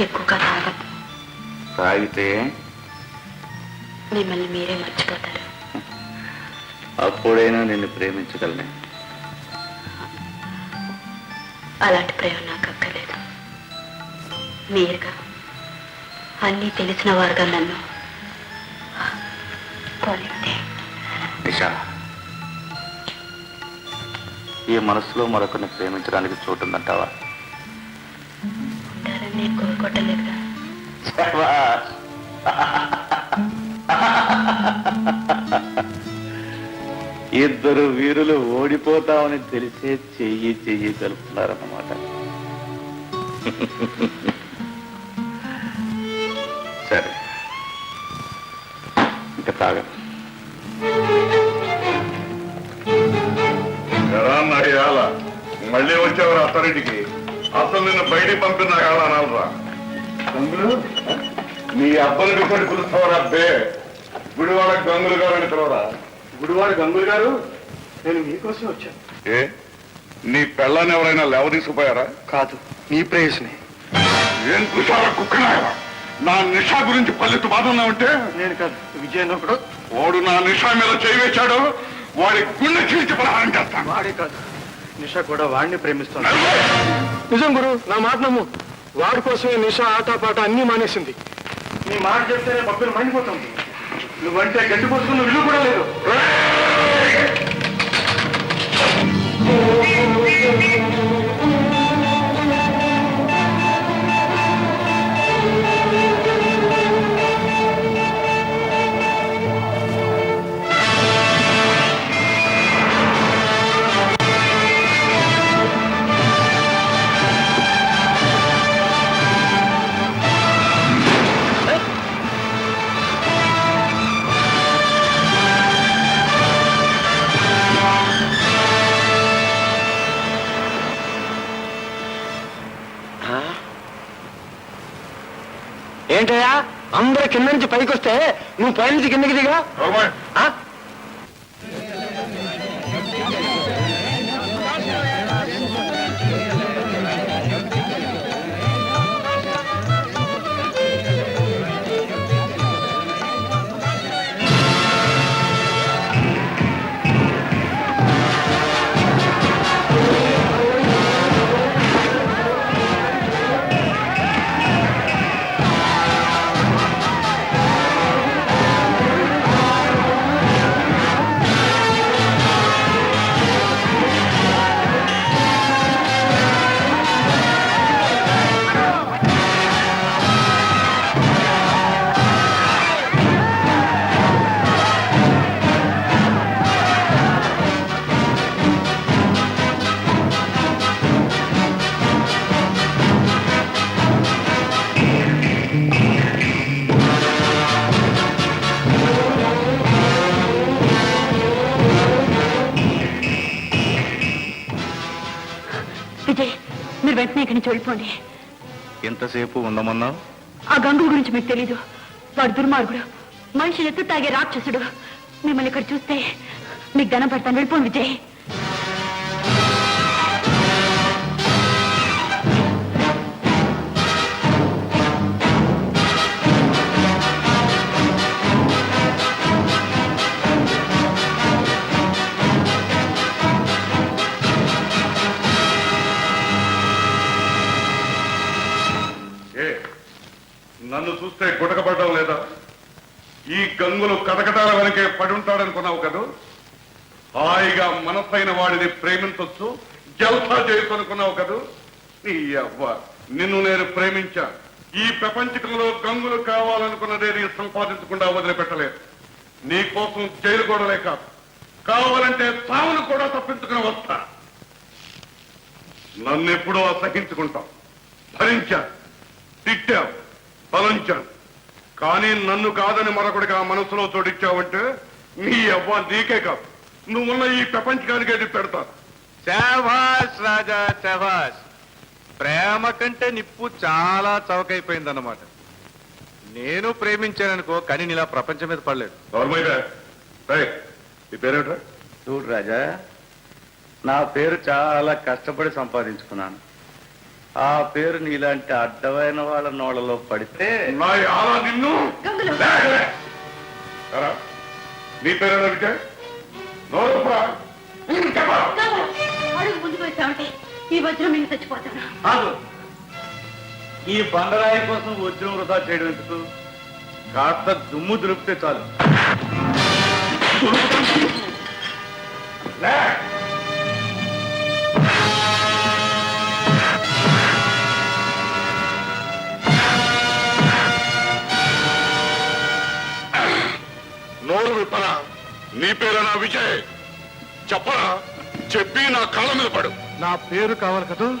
ఎక్కువగా తాగం తాగితే? మిమ్మల్ని మీరే మర్చిపోతారు. అప్పుడైనా నిన్ను ప్రేమించగలను. అలాంటి ప్రేమ నాకు అక్కర్లేదు. మీరుగా అన్నీ తెలిసిన వారుగా నన్ను నిషా ఈ మనసులో మరొకరిని ప్రేమించడానికి చోటు ఉందంటావా? ఉండాలని నేను కోరుకోవటలేదుగా శభాష్. ఇద్దరు వీరులు ఓడిపోతామని తెలిసే చెయ్యి చెయ్యి కలుపుతున్నారన్నమాట సరే. ఇంకా తాగ. మళ్ళీ వచ్చేవారు అత్తరింటికి? అసలు నిన్ను బయటికి పంపిన అనాలరా. గంగులు? నీ అబ్బని పిలిచి పిలుస్తావరా అబ్బే? గుడివాడ గంగులు గారు అని పిలవరా? గుడివాడు గంగులు గారు నేను మీకోసం వచ్చాను. ఏ? నీ పెళ్ళాన్ని ఎవరైనా లేవ తీసుకుపోయారా? కాదు నీ ప్రేయస్ని. ఏం కుషాల కుక్కనాయరా నా నిషా గురించి పల్లెత్తు బాధ ఉన్నావంటే నేను కాదు విజయన్ ఒకడు. వాడు నా నిషా మీద చేయి వేశాడు వాడి గుండె చీల్చి ప్రహారం చేస్తాను. వాడే కాదు. నిషా కూడా వాడిని ప్రేమిస్తాను నిజం గురు నా మాట నమ్ము. వాడి కోసమే నిషా ఆట పాట అన్ని మానేసింది. నీ మాట చెప్తేనే పక్కన మండిపోతుంది నువ్వంటే గడ్డి పోసుకున్న విలువ కూడా లేదు. ఏంటయ్యా? అందరు కింద నుంచి పైకి వస్తే నువ్వు పై నుంచి కిందకి దిగా? విజయ్ మీరు వెంటనే ఇక్కడి నుంచి వెళ్ళిపోండి. ఎంతసేపు ఉండమన్నావు? ఆ గంగు గురించి మీకు తెలీదు. వాడు దుర్మార్గుడు. మనిషిని ఎత్తు తాగే రాక్షసుడు. మిమ్మల్ని ఇక్కడ చూస్తే మీకు ధనం పెడతాను. వెళ్ళిపోండి విజయ్. చూస్తే గుటకపడడం లేదా? ఈ గంగులు కటకటాల వెనకే పడి ఉంటాడనుకున్నావు కదూ? హాయిగా మనసైన వాడిని ప్రేమించొచ్చు జల్సా చేయొచ్చు అనుకున్నావు కదూ? నీ అవ్వ నిన్ను నేను ప్రేమించా. ఈ ప్రపంచకంలో గంగులు కావాలనుకున్నదే నీ సంపాదించకుండా వదిలిపెట్టలేదు. నీ కోసం జైలు గోడలే కాదు. కావాలంటే తావును కూడా తప్పించుకుని వస్తా. నన్నెప్పుడో అసహించుకుంటాం భరించా. తిట్టావు. బలంచాను కానీ నన్ను కాదని మరొకడికి ఆ మనసులో చోటిచ్చావంటే నీ అవ్వ నీకే కాదు. నువ్వున్న ఈ ప్రపంచకానికి అది పెడతాను శాభాష్ రాజా శాభాష్. ప్రేమ కంటే నిప్పు చాలా చవకైపోయిందన్నమాట. నేను ప్రేమించాననుకో కానీ నీలా ప్రపంచం మీద పడలేదు. ఈ చూడు రాజా నా పేరు చాలా కష్టపడి సంపాదించుకున్నాను. ఆ పేరు నీలాంటి అడ్డమైన వాళ్ళ నోళ్ళలో పడితే నిన్ను! నీ వేసామంటే ఈ వజ్రం మీద చచ్చిపోతాను. ఆగు. ఈ బండరాయి కోసం వజ్రం వృధా చేయడం ఎందుకు? కాస్త దుమ్ము దులిపితే చాలు. నీ పేరేనా విజయ్. చెప్పరా చెప్పి నా కాళ్ళ మీద పడు. నా పేరు కావాలి కదా?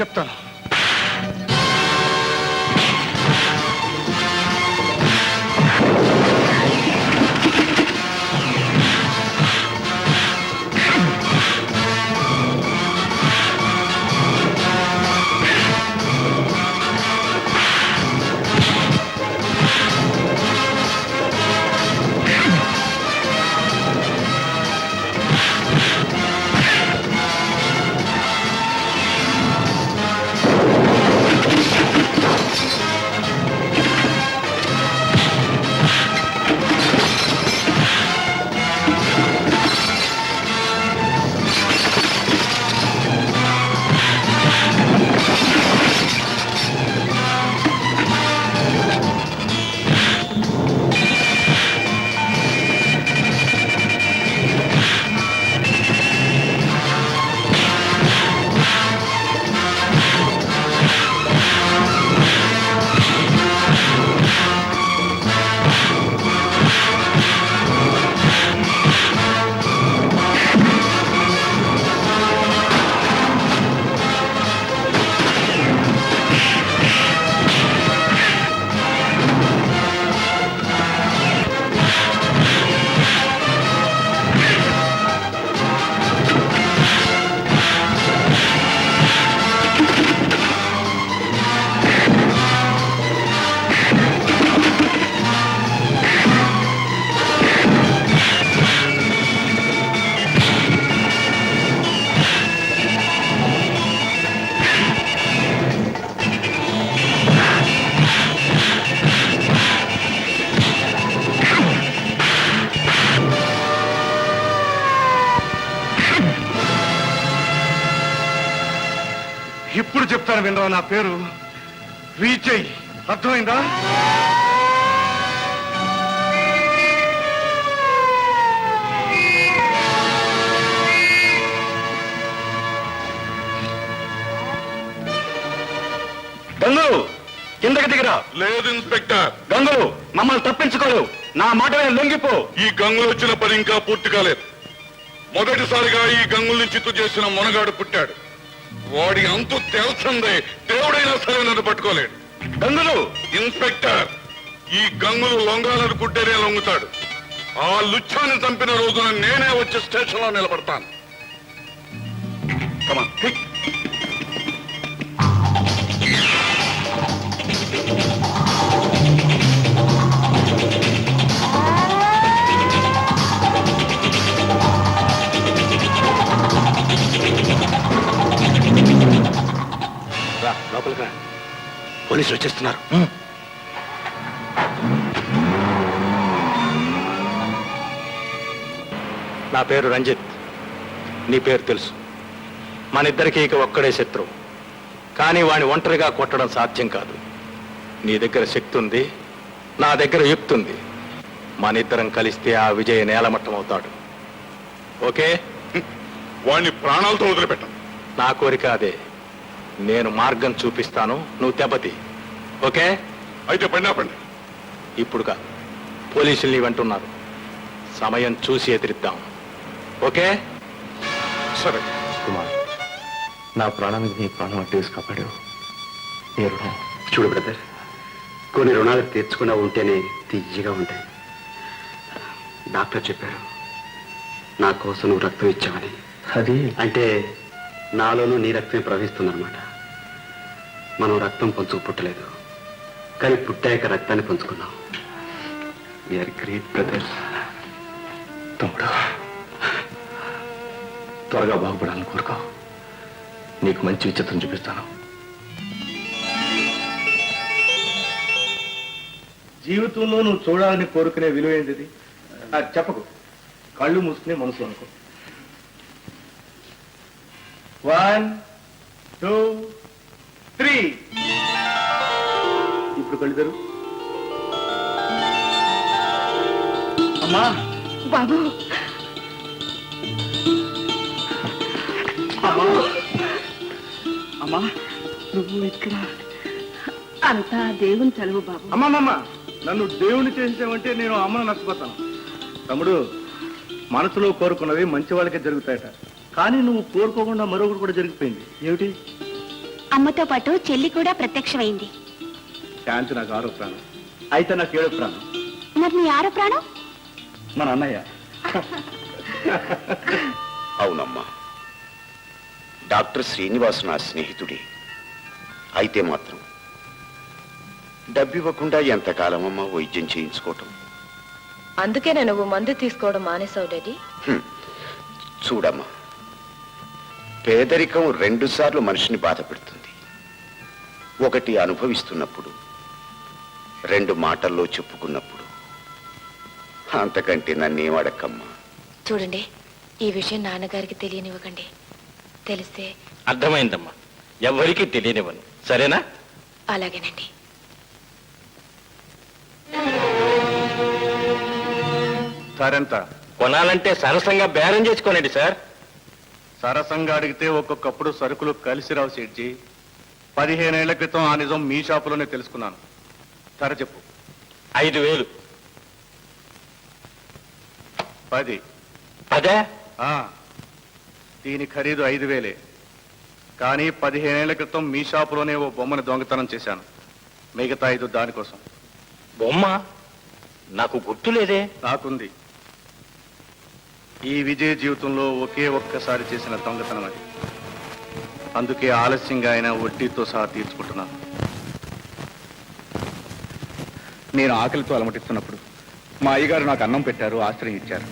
చెప్తాను. చెప్తాను వినరా నా పేరు విజయ్. అర్థమైందా? గంగులు కిందకి దిగిరా. లేదు ఇన్స్పెక్టర్. గంగులు మమ్మల్ని తప్పించుకోలేవు నా మాట లొంగిపో. ఈ గంగులు వచ్చిన పని ఇంకా పూర్తి కాలేదు. మొదటిసారిగా ఈ గంగుల్ని చిత్తు చేసిన మొనగాడు పుట్టాడు. వాడి అంతు తెల్సిందే దేవుడైనా సరే నన్ను పట్టుకోలేడు. గంగులు ఇన్స్పెక్టర్ ఈ గంగులు లొంగాలనుకుంటేనే లొంగుతాడు. ఆ లుచ్చాన్ని చంపిన రోజున నేనే వచ్చి స్టేషన్లో నిలబడతాను. Come లోపలికి రా. పోలీసులు వచ్చేస్తున్నారు. నా పేరు రంజిత్. నీ పేరు తెలుసు. మన ఇద్దరికి ఇక ఒక్కడే శత్రువు. కానీ వాణ్ణి ఒంటరిగా కొట్టడం సాధ్యం కాదు. నీ దగ్గర శక్తి ఉంది నా దగ్గర యుక్తి ఉంది. మన ఇద్దరం కలిస్తే ఆ విజయ నేలమట్టం అవుతాడు. ఓకే? వాడిని ప్రాణాలతో వదిలిపెట్టను నా కోరిక అదే. నేను మార్గం చూపిస్తాను. నువ్వు దెబ్బతి. ఓకే? అయితే పండా పండి ఇప్పుడుగా పోలీసుల్ని వెంటున్నారు. సమయం చూసి ఎదిరిద్దాం. ఓకే? సరే. కుమార్ నా ప్రాణానికి నీ ప్రాణం అట్టు వేసి కాపాడావు. నీ రుణం. చూడు బ్రదర్ కొన్ని రుణాలు తీర్చుకున్నా ఉంటేనే తీయగా ఉంటాయి. డాక్టర్ చెప్పారు నా కోసం నువ్వు రక్తం ఇచ్చావని. అది? అంటే నాలోనూ నీ రక్తమే ప్రవహిస్తుందన్నమాట. మనం రక్తం పంచుకు పుట్టలేదు. కానీ పుట్టాక రక్తాన్ని పంచుకున్నాం. విఆర్ గ్రేట్ బ్రదర్స్ తమ్ముడు త్వరగా బాగుపడాలని కోరుకో. నీకు మంచి విచిత్రం చూపిస్తాను. జీవితంలో నువ్వు చూడాలని కోరుకునే విలువ ఏంటిది? చెప్పకు. కళ్ళు మూసుకునే మనసు అనుకో. వన్ టూ ఇప్పుడు కళ్ళు తెరు అమ్మా. బాబు. అమ్మా. అమ్మా. నువ్వు ఇక్కడ. అంతా దేవుని చదువు బాబు. అమ్మమ్మమ్మ నన్ను దేవుని చేసావంటే నేను అమ్మను నష్టపోతాను తమ్ముడు మనసులో కోరుకున్నవి మంచి వాళ్ళకే జరుగుతాయట. కానీ నువ్వు కోరుకోకుండా మరొకటి కూడా జరిగిపోయింది. ఏమిటి? అమ్మతో పాటు చెల్లి కూడా ప్రత్యక్షమైంది. శాంతి నాకు ఆరో ప్రాణం. అయితే నాకు ఏడో ప్రాణం. మరి నీ ఆరో ప్రాణం? మన అన్నయ్య. అవునమ్మా. డాక్టర్ శ్రీనివాస్ నా స్నేహితుడే. అయితే మాత్రం డబ్బివ్వకుండా ఎంతకాలం అమ్మా వైద్యం చేయించుకోవటం? అందుకేనే నువ్వు మందు తీసుకోవడం మానేసావు డాడీ. చూడమ్మా. పేదరికం రెండుసార్లు మనిషిని బాధ పెడుతుంది. ఒకటి అనుభవిస్తున్నప్పుడు రెండు మాటల్లో చెప్పుకున్నప్పుడు. అంతకంటే నన్నేం అడక్కమ్మా? చూడండి ఈ విషయం నాన్నగారికి తెలియనివ్వకండి. తెలిస్తే అర్థమైందమ్మా. ఎవరికీ తెలియనివ్వను. సరేనా? అలాగేనండి. సరెంత? కొనాలంటే సరసంగా బేరం చేసుకోనండి సార్. సరసంగా అడిగితే ఒక్కొక్కప్పుడు సరుకులు కలిసి రావు సేట్జీ. పదిహేనేళ్ళ క్రితం ఆ నిజం మీ షాపులోనే తెలుసుకున్నాను. ధర చెప్పు. ఐదు వేలు. పది. అదే ఆ, దీని ఖరీదు ఐదు వేలే. కానీ పదిహేనేళ్ళ క్రితం మీ షాపులోనే ఓ బొమ్మను దొంగతనం చేశాను. మిగతా ఐదు దానికోసం. బొమ్మ? నాకు గుర్తులేదే నాకుంది. ఈ విజయ జీవితంలో ఒకే ఒక్కసారి చేసిన దొంగతనం అది. అందుకే ఆలస్యంగా అయినా వడ్డీతో సహా తీర్చుకుంటున్నాను. నేను ఆకలితో అలమటిస్తున్నప్పుడు మా అయ్యగారు నాకు అన్నం పెట్టారు ఆశ్రయం ఇచ్చారు.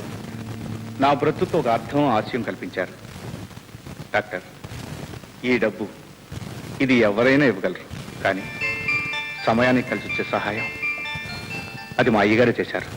నా బ్రతుకు ఒక అర్థం ఆశయం కల్పించారు. డాక్టర్ ఈ డబ్బు ఇది ఎవరైనా ఇవ్వగలరు. కానీ సమయానికి కలిసి వచ్చే సహాయం అది మా అయ్యగారే చేశారు.